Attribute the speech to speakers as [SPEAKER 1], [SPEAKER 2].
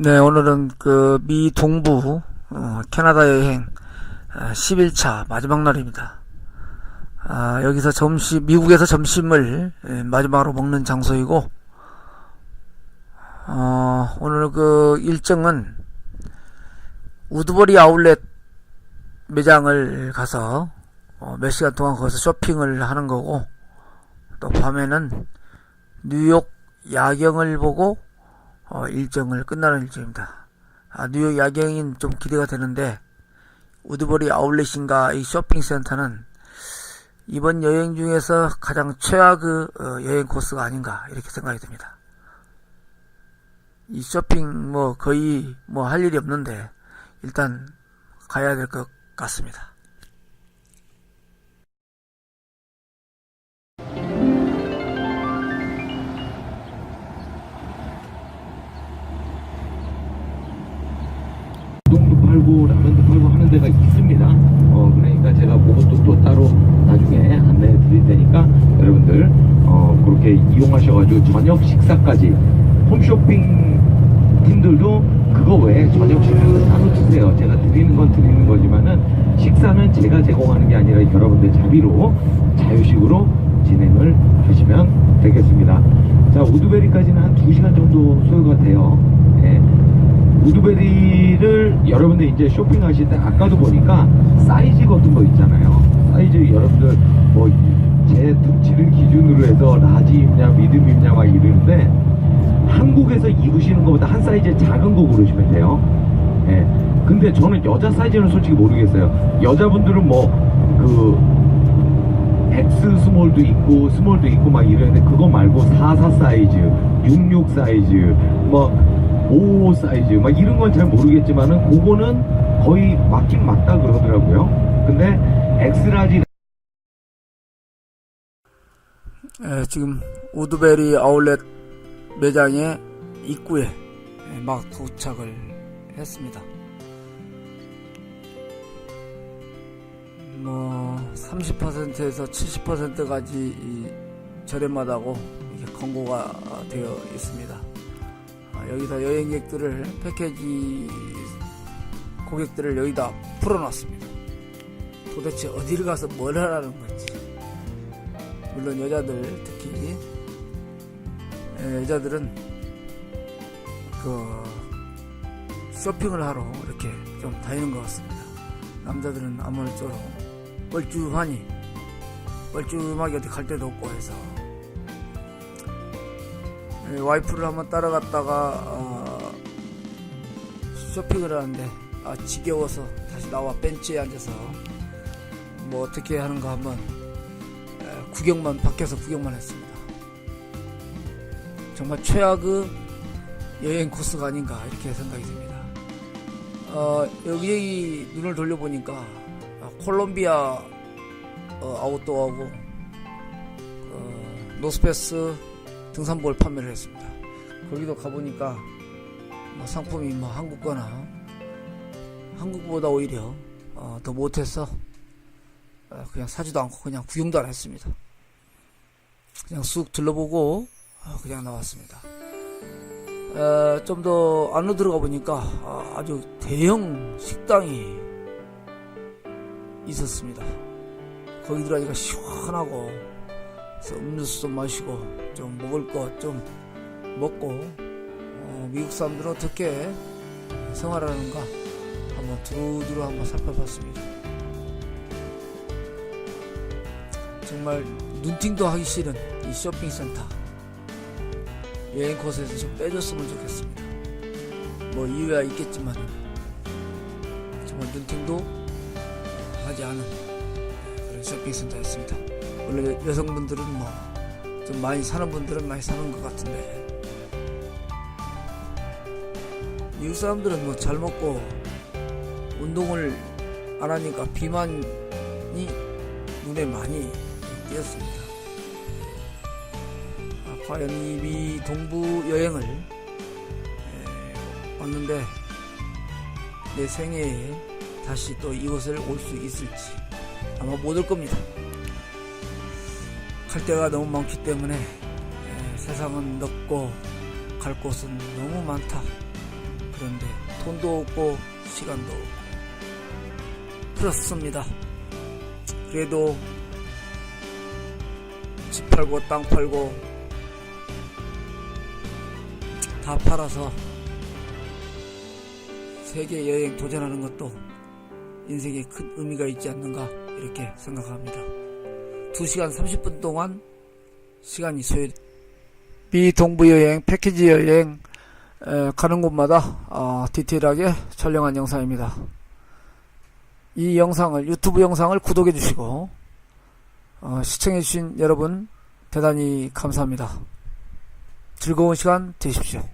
[SPEAKER 1] 네, 오늘은 그 미 동부 어, 캐나다 여행 아, 10일차 마지막 날입니다. 아, 여기서 점심, 미국에서 점심을 예, 마지막으로 먹는 장소이고, 어, 오늘 그 일정은 우드버리 아울렛 매장을 가서 어, 몇 시간 동안 거기서 쇼핑을 하는 거고, 또 밤에는 뉴욕 야경을 보고 어, 일정을 끝나는 일정입니다. 아, 뉴욕 야경이 좀 기대가 되는데 우드버리 아울렛인가 이 쇼핑센터는 이번 여행 중에서 가장 최악의 어, 여행 코스가 아닌가 이렇게 생각이 듭니다. 이 쇼핑 뭐 거의 뭐 할 일이 없는데 일단 가야 될 것 같습니다.
[SPEAKER 2] 데가 있습니다. 어 그러니까 제가 그것도 또 따로 나중에 안내해 드릴 테니까 여러분들 어 그렇게 이용하셔가지고 저녁 식사까지 홈쇼핑 팀들도 그거 외에 저녁 식사도 따로 드세요. 제가 드리는 건 드리는 거지만은 식사는 제가 제공하는 게 아니라 여러분들 자비로 자유식으로 진행을 하시면 되겠습니다. 자 우드베리까지는 한 2시간 정도 소요가 돼요. 예. 우드베리를 여러분들 이제 쇼핑하실 때 아까도 보니까 사이즈 같은 거 있잖아요. 사이즈 여러분들 뭐 제 등치를 기준으로 해서 라지 입냐 미듬 입냐 막 이러는데 한국에서 입으시는 것보다 한 사이즈 작은 거 고르시면 돼요. 예. 근데 저는 여자 사이즈는 솔직히 모르겠어요. 여자분들은 뭐그 X 스몰도 있고 스몰도 있고 막 이러는데 그거 말고 44 사이즈, 66 사이즈, 뭐 55 사이즈 막 이런 건 잘 모르겠지만은 그거는 거의 맞긴 맞다 그러더라고요. 근데 엑스라지
[SPEAKER 1] 예, 지금 우드베리 아울렛 매장의 입구에 예, 막 도착을 했습니다. 뭐 30%에서 70%까지 저렴하다고 이렇게 광고가 되어 있습니다. 아, 여기다 여행객들을 패키지 고객들을 여기다 풀어놨습니다. 도대체 어디를 가서 뭘 하라는 건지. 물론 여자들 특히 예, 여자들은 그 쇼핑을 하러 이렇게 좀 다니는 것 같습니다. 남자들은 아무쪼록 뻘쭘하니 뻘쭘하게 어디 갈 데도 없고 해서 예, 와이프를 한번 따라갔다가 어, 쇼핑을 하는데 아 지겨워서 다시 나와 벤치에 앉아서 뭐 어떻게 하는가 한번 에, 구경만 밖에서 구경만 했습니다. 정말 최악의 여행 코스가 아닌가 이렇게 생각이 듭니다. 어, 여기 눈을 돌려보니까 아, 콜롬비아 어, 아웃도어하고 어, 노스페스 등산복을 판매를 했습니다. 거기도 가보니까 뭐 상품이 뭐 한국 거나 한국보다 오히려 어, 더 못해서 어, 그냥 사지도 않고 그냥 구경도 안 했습니다. 그냥 쑥 둘러보고 어, 그냥 나왔습니다. 어, 좀더 안으로 들어가 보니까 아, 아주 대형 식당이 있었습니다. 거기 들어가니까 시원하고 음료수 좀 마시고 좀 먹을 것 좀 먹고 어, 미국 사람들은 어떻게 생활하는가 한번 두루두루 한번 살펴봤습니다. 정말 눈팅도 하기 싫은 이 쇼핑센터 여행 코스에서 좀 빼줬으면 좋겠습니다. 뭐 이유야 있겠지만 정말 눈팅도 하지 않은 그런 쇼핑센터였습니다. 원래 여- 여성분들은 뭐 좀 많이 사는 분들은 많이 사는 것 같은데 미국 사람들은 뭐 잘 먹고 운동을 안 하니까 비만이 눈에 많이 띄었습니다. 아, 과연 이 미 동부 여행을 에, 왔는데 내 생애에 다시 또 이곳을 올 수 있을지 아마 못 올 겁니다. 갈 데가 너무 많기 때문에 에, 세상은 넓고 갈 곳은 너무 많다. 그런데 돈도 없고 시간도 없고 그렇습니다. 그래도 집 팔고 땅 팔고 다 팔아서 세계 여행 도전하는 것도 인생에 큰 의미가 있지 않는가 이렇게 생각합니다. 2시간 30분 동안 시간이 소요 비동부 여행 패키지 여행 에, 가는 곳마다 어, 디테일하게 촬영한 영상입니다. 이 영상을 유튜브 영상을 구독해 주시고 어, 시청해 주신 여러분 대단히 감사합니다. 즐거운 시간 되십시오.